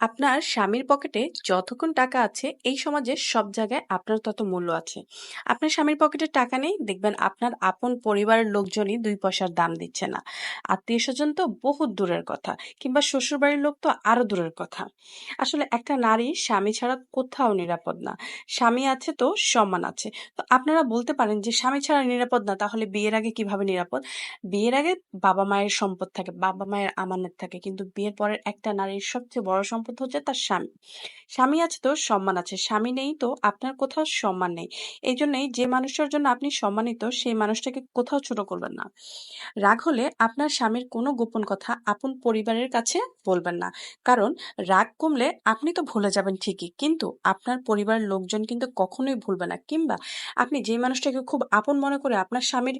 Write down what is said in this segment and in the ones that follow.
আপনার স্বামীর পকেটে যতক্ষণ টাকা আছে, এই সমাজে সব জায়গায় আপনার তত মূল্য আছে। আপনার স্বামীর পকেটে টাকা নেই, দেখবেন আপনার আপন পরিবারের লোকজনই দুই পয়সার দাম দিচ্ছে না। আত্মীয় স্বজন তো বহুত দূরের কথা, কিংবা শ্বশুর বাড়ির লোক তো আরও দূরের কথা। আসলে একটা নারী স্বামী ছাড়া কোথাও নিরাপদ না। স্বামী আছে তো, সম্মান আছে। তো আপনারা বলতে পারেন যে, স্বামী ছাড়া নিরাপদ না, তাহলে বিয়ের আগে কীভাবে নিরাপদ? বিয়ের আগে বাবা মায়ের সম্পদ থাকে, বাবা মায়ের আমানত থাকে, কিন্তু বিয়ের পরের একটা নারীর সবচেয়ে বড় সম্পদ হচ্ছে তার স্বামী। স্বামী আছে তো, সম্মান আছে। স্বামী নেই তো, আপনার কোথাও সম্মান নেই। এই জন্যই যে মানুষটার জন্য আপনি সম্মানিত, সেই মানুষটাকে কোথাও ছোট করবেন না। রাগ হলে আপনার স্বামীর কোনো গোপন কথা আপন পরিবারের কাছে বলবেন না। কারণ রাগ কমলে আপনি তো ভুলে যাবেন ঠিকই, কিন্তু আপনার পরিবারের লোকজন কিন্তু কখনোই ভুলবে না। কিংবা আপনি যে মানুষটাকে খুব আপন মনে করে আপনার স্বামীর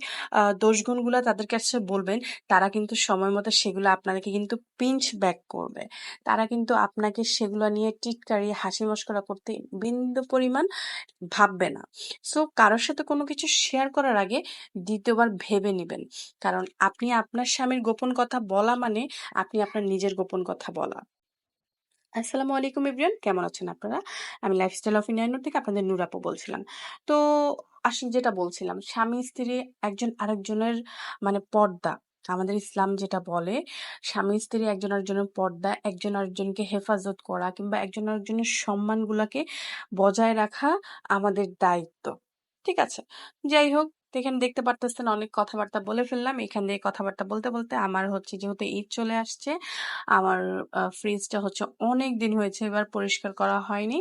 দোষগুণগুলো তাদের কাছে বলবেন, তারা কিন্তু সময় মতো সেগুলো আপনাকে কিন্তু পিঞ্চ ব্যাক করবে। তারা কিন্তু আপনাকে সেগুলো নিয়ে টিটকারি হাসি মস্করা করতে বিন্দু পরিমাণ ভাববে না। সো কারোর সাথে কোনো কিছু শেয়ার করার আগে দ্বিতীয়বার ভেবে নেবেন। কারণ আপনি আপনার স্বামীর গোপন কথা বলা মানে আপনি আপনার নিজের গোপন কথা বলা। আসসালামু আলাইকুম ইব্রিয়ান কেমন আছেন আপনারা? আমি লাইফস্টাইল অফ ইন্ডিয়ান থেকে আপনাদের নুরাপো বলছিলাম। তো আসলে যেটা বলছিলাম, স্বামী স্ত্রী একজন আরেকজনের মানে পর্দা আমাদের ইসলাম যেটা বলে, স্বামী স্ত্রী একজন আরেকজনের পর্দা, একজন আরেকজনকে হেফাজত করা কিংবা একজন আরেকজনের সম্মানগুলোকে বজায় রাখা আমাদের দায়িত্ব। ঠিক আছে? যাই হোক এখানে দেখতে পারতেছেন অনেক কথাবার্তা বলে ফেললাম। এখান দিয়ে কথাবার্তা বলতে বলতে আমার হচ্ছে যেহেতু ঈদ চলে আসছে, আমার ফ্রিজটা হচ্ছে অনেক দিন হয়েছে, এবার পরিষ্কার করা হয়নি।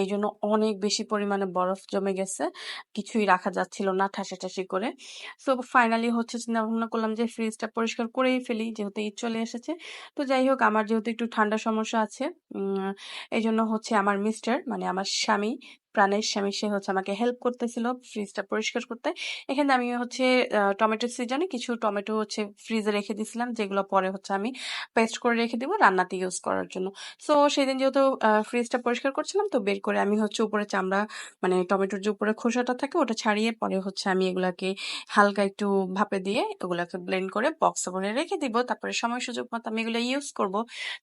এই জন্য অনেক বেশি পরিমাণে বরফ জমে গেছে, কিছুই রাখা যাচ্ছিল না ঠাসি করে। সো ফাইনালি হচ্ছে চিন্তা ভাবনা করলাম যে ফ্রিজটা পরিষ্কার করেই ফেলি, যেহেতু ঈদ চলে এসেছে। তো যাই হোক, আমার যেহেতু একটু ঠান্ডা সমস্যা আছে এই জন্য হচ্ছে আমার মিস্টার মানে আমার স্বামী প্রাণের স্বামী সে হচ্ছে আমাকে হেল্প করতেছিল ফ্রিজটা পরিষ্কার করতে। এখানে আমি হচ্ছে টমেটো সিজনে কিছু টমেটো হচ্ছে ফ্রিজে রেখে দিয়েছিলাম, যেগুলো পরে হচ্ছে আমি পেস্ট করে রেখে দিব রান্নাতে ইউজ করার জন্য। সো সেদিন যেহেতু ফ্রিজটা পরিষ্কার করছিলাম, তো বের করে আমি হচ্ছে উপরে চামড়া মানে টমেটোর যে উপরে খোসাটা থাকে ওটা ছাড়িয়ে পরে হচ্ছে আমি এগুলাকে হালকা একটু ভাপে দিয়ে এগুলাকে ব্লেন্ড করে বক্সে করে রেখে দিব। তারপরে সময় সুযোগ মতো আমি এগুলো ইউজ করব।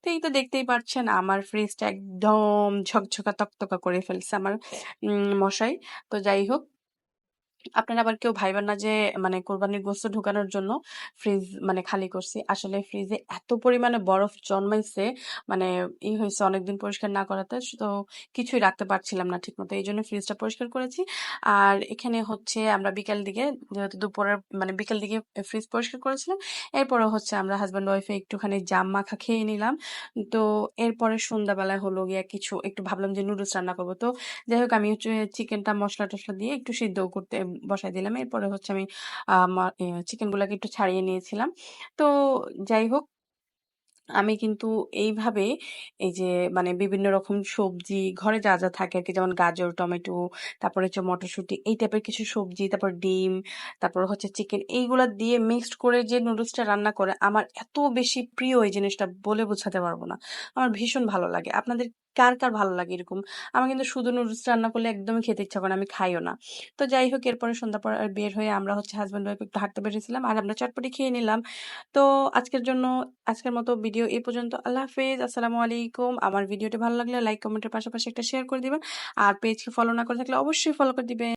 তো এই তো দেখতেই পাচ্ছেন, আমার ফ্রিজটা একদম ঝকঝকা, তকতকা করে ফেলছে আমার। মশাই তো যাই হোক আপনারা আবার কেউ ভাইবেন না যে মানে কোরবানির গোস্ত ঢুকানোর জন্য ফ্রিজ মানে খালি করছি। আসলে ফ্রিজে এত পরিমাণে বরফ জন্মাইছে মানে ই হয়েছে অনেকদিন পরিষ্কার না করাতে তো কিছুই রাখতে পারছিলাম না ঠিক মতো এই জন্য ফ্রিজটা পরিষ্কার করেছি। আর এখানে হচ্ছে আমরা বিকেল দিকে, যেহেতু দুপুরের মানে বিকেল দিকে ফ্রিজ পরিষ্কার করেছিলাম এরপরে হচ্ছে আমরা হাজব্যান্ড ওয়াইফে একটুখানি জাম মাখা খেয়ে নিলাম। তো এরপরে সন্ধ্যাবেলায় হলো গিয়া কিছু, একটু ভাবলাম যে নুডলস রান্না করব। তো যাই হোক, আমি হচ্ছে চিকেনটা মশলা টশলা দিয়ে একটু সিদ্ধ করতে বসাই দিলাম। এরপরে হচ্ছে আমি চিকেনগুলোকে একটু ছাড়িয়ে নিয়েছিলাম। তো যাই হোক, আমি কিন্তু এইভাবে এই যে মানে বিভিন্ন রকম সবজি, ঘরে যা যা থাকে আর কি যেমন গাজর, টমেটো, তারপরে হচ্ছে মটরশুঁটি, এই টাইপের কিছু সবজি, তারপর ডিম, তারপর হচ্ছে চিকেন, এইগুলা দিয়ে মিক্সড করে যে নুডলসটা রান্না করে, আমার এত বেশি প্রিয় এই জিনিসটা বলে বোঝাতে পারব না। আমার ভীষণ ভালো লাগে। আপনাদের কার কার ভালো লাগে এরকম? আমার কিন্তু শুধু নুডলস রান্না করলে একদমই খেতে ইচ্ছা করে আমি খাইও না। তো যাই হোক, এরপরে সন্ধ্যা পর বের হয়ে আমরা হচ্ছে হাজব্যান্ড ওয়াইফ একটু হাঁটতে বেরিয়েছিলাম আর আমরা চটপটি খেয়ে নিলাম। তো আজকের জন্য, আজকের মতো ভিডিও এ পর্যন্ত আল্লাহ হাফেজ, আসসালামু আলাইকুম। আমার ভিডিওটি ভালো লাগলে লাইক কমেন্টের পাশাপাশি একটা শেয়ার করে দিবেন। আর পেজকে ফলো না করে থাকলে অবশ্যই ফলো করে দিবেন।